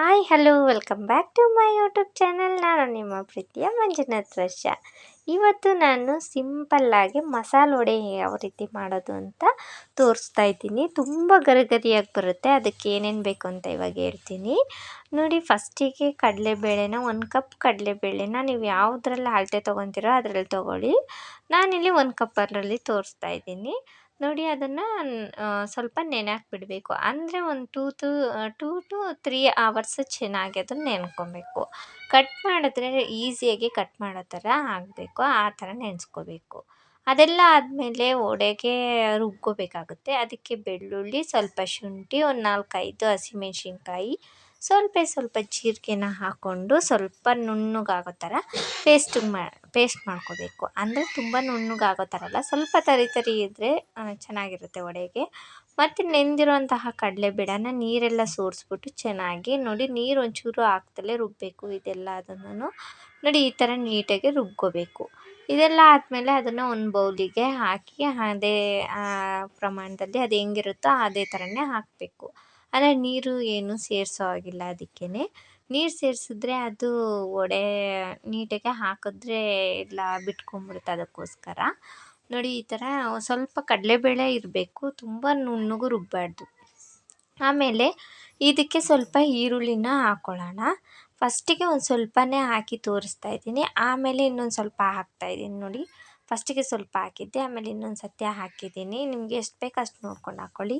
Hi hello welcome back to my YouTube channel ನಾನು ನಿಮ್ಮ ಪ್ರೀತಿಯ ಮಂಜುನಾಥ್ ವರ್ಷ. ಇವತ್ತು ನಾನು ಸಿಂಪಲ್ಲಾಗಿ ಮಸಾಲೆ ವಡೆ ಯಾವ ರೀತಿ ಮಾಡೋದು ಅಂತ ತೋರಿಸ್ತಾ ಇದ್ದೀನಿ. ತುಂಬ ಗರಿಗರಿಯಾಗಿ ಬರುತ್ತೆ. ಅದಕ್ಕೆ ಏನೇನು ಬೇಕು ಅಂತ ಇವಾಗ ಹೇಳ್ತೀನಿ. ನೋಡಿ ಫಸ್ಟಿಗೆ ಕಡಲೆಬೇಳೆನ, ಒಂದು ಕಪ್ ಕಡಲೆಬೇಳೆನ ನೀವು ಯಾವುದ್ರಲ್ಲಿ ಅಳತೆ ತೊಗೊತೀರೋ ಅದರಲ್ಲಿ ತೊಗೊಳ್ಳಿ. ನಾನಿಲ್ಲಿ ಒಂದು ಕಪ್ಪರಲ್ಲಿ ತೋರಿಸ್ತಾ ಇದ್ದೀನಿ. ನೋಡಿ ಅದನ್ನು ಸ್ವಲ್ಪ ನೆನೆ ಬಿಡಬೇಕು ಅಂದರೆ ಒಂದು two to two to three hours ಚೆನ್ನಾಗಿ ಅದನ್ನು ನೆನ್ಕೊಬೇಕು. ಕಟ್ ಮಾಡಿದ್ರೆ ಈಸಿಯಾಗಿ ಕಟ್ ಮಾಡೋ ಥರ ಆಗಬೇಕು. ಆ ಥರ ನೆನೆಸ್ಕೋಬೇಕು. ಅದೆಲ್ಲ ಆದಮೇಲೆ ವಡೆಗೆ ರುಬ್ಕೋಬೇಕಾಗುತ್ತೆ. ಅದಕ್ಕೆ ಬೆಳ್ಳುಳ್ಳಿ, ಸ್ವಲ್ಪ ಶುಂಠಿ, ಒಂದು ನಾಲ್ಕೈದು ಹಸಿಮೆಣ್ಸಿನ್ಕಾಯಿ ಸ್ವಲ್ಪ ಸ್ವಲ್ಪ ಜೀರಿಗೆನ ಹಾಕ್ಕೊಂಡು ಸ್ವಲ್ಪ ನುಣ್ಣಗಾಗೋ ಥರ ಪೇಸ್ಟ್ ಮಾ ಪೇಸ್ಟ್ ಮಾಡ್ಕೋಬೇಕು. ಅಂದರೆ ತುಂಬ ನುಣ್ಣಗಾಗೋ ಥರ ಅಲ್ಲ ಸ್ವಲ್ಪ ತರಿ ತರಿ ಇದ್ದರೆ ಚೆನ್ನಾಗಿರುತ್ತೆ ವಡೆಗೆ ಮತ್ತು ನೆಂದಿರುವಂತಹ ಕಡಲೆಬೇಳೆನ ನೀರೆಲ್ಲ ಸೋರಿಸ್ಬಿಟ್ಟು ಚೆನ್ನಾಗಿ ನೋಡಿ, ನೀರು ಒಂಚೂರು ಹಾಕ್ದಲೇ ರುಬ್ಬಬೇಕು ಇದೆಲ್ಲ ಅದನ್ನು ನೋಡಿ, ಈ ಥರ ನೀಟಾಗಿ ರುಬ್ಕೋಬೇಕು. ಇದೆಲ್ಲ ಆದಮೇಲೆ ಅದನ್ನು ಒಂದು ಬೌಲಿಗೆ ಹಾಕಿ, ಅದೇ ಪ್ರಮಾಣದಲ್ಲಿ ಅದು ಹೆಂಗಿರುತ್ತೋ ಅದೇ ಥರನೇ ಹಾಕಬೇಕು. ಅಂದರೆ ನೀರು ಏನು ಸೇರಿಸೋ ಹಾಗಿಲ್ಲ ಅದಕ್ಕೇ ನೀರು ಸೇರಿಸಿದ್ರೆ ಅದು ಒಡೆ ನೀಟಾಗಿ ಹಾಕಿದ್ರೆ ಇಲ್ಲ ಬಿಟ್ಕೊಂಬಿಡುತ್ತೆ ಅದಕ್ಕೋಸ್ಕರ. ನೋಡಿ ಈ ಥರ ಸ್ವಲ್ಪ ಕಡಲೆಬೇಳೆ ಇರಬೇಕು, ತುಂಬ ನುಣ್ಣಗೂ ರುಬ್ಬಬಾರ್ದು ಆಮೇಲೆ ಇದಕ್ಕೆ ಸ್ವಲ್ಪ ಈರುಳ್ಳಿನ ಹಾಕ್ಕೊಳ್ಳೋಣ ಫಸ್ಟಿಗೆ ಒಂದು ಸ್ವಲ್ಪನೇ ಹಾಕಿ ತೋರಿಸ್ತಾ ಇದ್ದೀನಿ. ಆಮೇಲೆ ಇನ್ನೊಂದು ಸ್ವಲ್ಪ ಹಾಕ್ತಾಯಿದ್ದೀನಿ ನೋಡಿ. ಫಸ್ಟಿಗೆ ಸ್ವಲ್ಪ ಹಾಕಿದ್ದೆ, ಆಮೇಲೆ ಇನ್ನೊಂದು ಸತಿ ಹಾಕಿದ್ದೀನಿ. ನಿಮಗೆ ಎಷ್ಟು ಬೇಕು ಅಷ್ಟು ನೋಡ್ಕೊಂಡು ಹಾಕ್ಕೊಳ್ಳಿ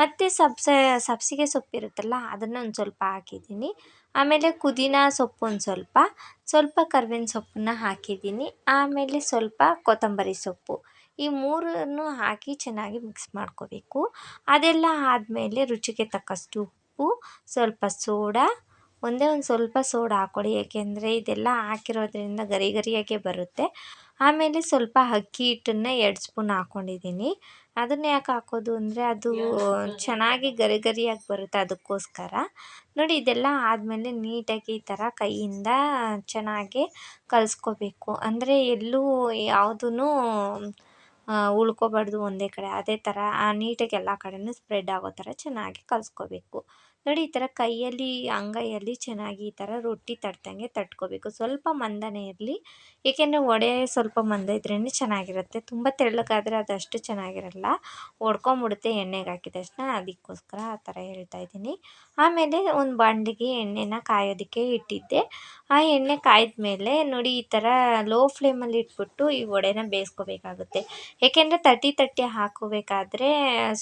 ಮತ್ತು ಸಬ್ಸೆ ಸಬ್ಬಸಿಗೆ ಸೊಪ್ಪಿರುತ್ತಲ್ಲ ಅದನ್ನು ಒಂದು ಸ್ವಲ್ಪ ಹಾಕಿದ್ದೀನಿ. ಆಮೇಲೆ ಪುದೀನ ಸೊಪ್ಪು ಒಂದು ಸ್ವಲ್ಪ ಸ್ವಲ್ಪ ಕರ್ಬೇವಿನ ಸೊಪ್ಪನ್ನ ಹಾಕಿದ್ದೀನಿ. ಆಮೇಲೆ ಸ್ವಲ್ಪ ಕೊತ್ತಂಬರಿ ಸೊಪ್ಪು. ಈ ಮೂರನ್ನು ಹಾಕಿ ಚೆನ್ನಾಗಿ ಮಿಕ್ಸ್ ಮಾಡ್ಕೋಬೇಕು. ಅದೆಲ್ಲ ಆದಮೇಲೆ ರುಚಿಗೆ ತಕ್ಕಷ್ಟು ಉಪ್ಪು, ಸ್ವಲ್ಪ ಸೋಡಾ ಒಂದೇ ಒಂದು ಸ್ವಲ್ಪ ಸೋಡಾ ಹಾಕ್ಕೊಳ್ಳಿ ಏಕೆಂದರೆ ಇದೆಲ್ಲ ಹಾಕಿರೋದ್ರಿಂದ ಗರಿ ಗರಿಯಾಗೆ ಬರುತ್ತೆ. ಆಮೇಲೆ ಸ್ವಲ್ಪ ಅಕ್ಕಿ ಹಿಟ್ಟನ್ನ ಎರಡು ಸ್ಪೂನ್ ಹಾಕ್ಕೊಂಡಿದ್ದೀನಿ. ಅದನ್ನ ಯಾಕೆ ಹಾಕೋದು ಅಂದರೆ ಅದು ಚೆನ್ನಾಗಿ ಗರಿ ಗರಿಯಾಗಿ ಬರುತ್ತೆ ಅದಕ್ಕೋಸ್ಕರ. ನೋಡಿ ಇದೆಲ್ಲ ಆದಮೇಲೆ ನೀಟಾಗಿ ಈ ಥರ ಕೈಯಿಂದ ಚೆನ್ನಾಗಿ ಕಲಿಸ್ಕೋಬೇಕು. ಅಂದರೆ ಎಲ್ಲೂ ಯಾವುದೂ ಉಳ್ಕೋಬಾರ್ದು ಒಂದೇ ಕಡೆ. ಅದೇ ಥರ ನೀಟಾಗಿ ಎಲ್ಲ ಕಡೆಯೂ ಸ್ಪ್ರೆಡ್ ಆಗೋ ಥರ ಚೆನ್ನಾಗಿ ಕಲಿಸ್ಕೋಬೇಕು. ನೋಡಿ ಈ ಥರ ಕೈಯಲ್ಲಿ, ಅಂಗೈಯಲ್ಲಿ ಚೆನ್ನಾಗಿ ಈ ಥರ ರೊಟ್ಟಿ ತಟ್ಟಂಗೆ ತಟ್ಕೋಬೇಕು. ಸ್ವಲ್ಪ ಮಂದನೇ ಇರಲಿ. ಏಕೆಂದರೆ ವಡೆ ಸ್ವಲ್ಪ ಮಂದ ಇದ್ರೇ ಚೆನ್ನಾಗಿರುತ್ತೆ. ತುಂಬ ತೆಳ್ಳಗಾದರೆ ಅದು ಅಷ್ಟು ಚೆನ್ನಾಗಿರಲ್ಲ. ಒಡ್ಕೊಂಬಿಡುತ್ತೆ, ಎಣ್ಣೆಗೆ ಹಾಕಿದ ತಕ್ಷಣ. ಅದಕ್ಕೋಸ್ಕರ ಆ ಥರ ಹೇಳ್ತಾ ಇದ್ದೀನಿ. ಆಮೇಲೆ ಒಂದು ಬಾಂಡಿಗೆ ಎಣ್ಣೆನ ಕಾಯೋದಕ್ಕೆ ಇಟ್ಟಿದ್ದೆ. ಆ ಎಣ್ಣೆ ಕಾಯ್ದ ಮೇಲೆ ನೋಡಿ ಈ ಥರ ಲೋ ಫ್ಲೇಮಲ್ಲಿ ಇಟ್ಬಿಟ್ಟು ಈ ವಡೆನ ಬೇಯಿಸ್ಕೋಬೇಕಾಗುತ್ತೆ. ಏಕೆಂದರೆ ತಟ್ಟಿ ತಟ್ಟಿ ಹಾಕೋಬೇಕಾದ್ರೆ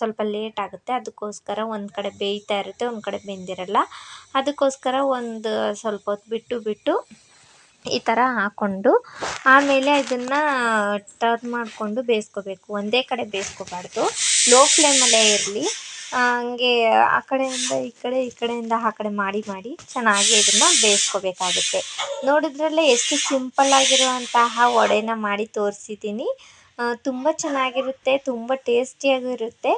ಸ್ವಲ್ಪ ಲೇಟ್ ಆಗುತ್ತೆ. ಅದಕ್ಕೋಸ್ಕರ ಒಂದು ಕಡೆ ಬೇಯ್ತಾ ಇರುತ್ತೆ, ಒಂದು ಕಡೆ ಬೆಂದಿರಲ್ಲ. ಅದಕ್ಕೋಸ್ಕರ ಒಂದು ಸ್ವಲ್ಪ ಹೊತ್ತು ಬಿಟ್ಟು ಬಿಟ್ಟು ಈ ಥರ ಹಾಕ್ಕೊಂಡು ಆಮೇಲೆ ಇದನ್ನು ಟರ್ನ್ ಮಾಡಿಕೊಂಡು ಬೇಯಿಸ್ಕೋಬೇಕು. ಒಂದೇ ಕಡೆ ಬೇಯಿಸ್ಕೋಬಾರ್ದು. ಲೋ ಫ್ಲೇಮಲ್ಲೇ ಇರಲಿ. ಹಂಗೆ ಆ ಕಡೆಯಿಂದ ಈ ಕಡೆ, ಈ ಕಡೆಯಿಂದ ಆ ಕಡೆ ಮಾಡಿ ಮಾಡಿ ಚೆನ್ನಾಗಿ ಇದನ್ನು ಬೇಯಿಸ್ಕೋಬೇಕಾಗುತ್ತೆ. ನೋಡಿದ್ರಲ್ಲೇ ಎಷ್ಟು ಸಿಂಪಲ್ಲಾಗಿರುವಂತಹ ವಡೆನ ಮಾಡಿ ತೋರಿಸಿದ್ದೀನಿ. ತುಂಬ ಚೆನ್ನಾಗಿರುತ್ತೆ, ತುಂಬ ಟೇಸ್ಟಿಯಾಗೂ ಇರುತ್ತೆ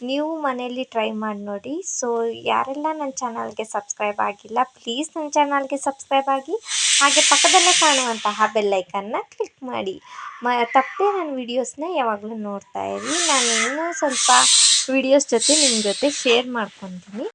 ನೀವು ಮನೆಯಲ್ಲಿ ಟ್ರೈ ಮಾಡಿ ನೋಡಿ. ಸೊ ಯಾರೆಲ್ಲ ನನ್ನ ಚಾನಲ್ಗೆ ಸಬ್ಸ್ಕ್ರೈಬ್ ಆಗಿಲ್ಲ ಪ್ಲೀಸ್ ನನ್ನ ಚಾನಲ್ಗೆ ಸಬ್ಸ್ಕ್ರೈಬ್ ಆಗಿ. ಹಾಗೆ ಪಕ್ಕದಲ್ಲೇ ಕಾಣುವಂತಹ ಬೆಲ್ಲೈಕನ್ನ ಕ್ಲಿಕ್ ಮಾಡಿ. ಮ, ತಪ್ಪದೆ ನನ್ನ ವೀಡಿಯೋಸ್ನ ಯಾವಾಗಲೂ ನೋಡ್ತಾ ಇರಿ. ನಾನು ಇನ್ನೂ ಸ್ವಲ್ಪ ವೀಡಿಯೋಸ್ ಜೊತೆ ನಿಮ್ಮ ಜೊತೆ ಶೇರ್ ಮಾಡ್ಕೊತೀನಿ.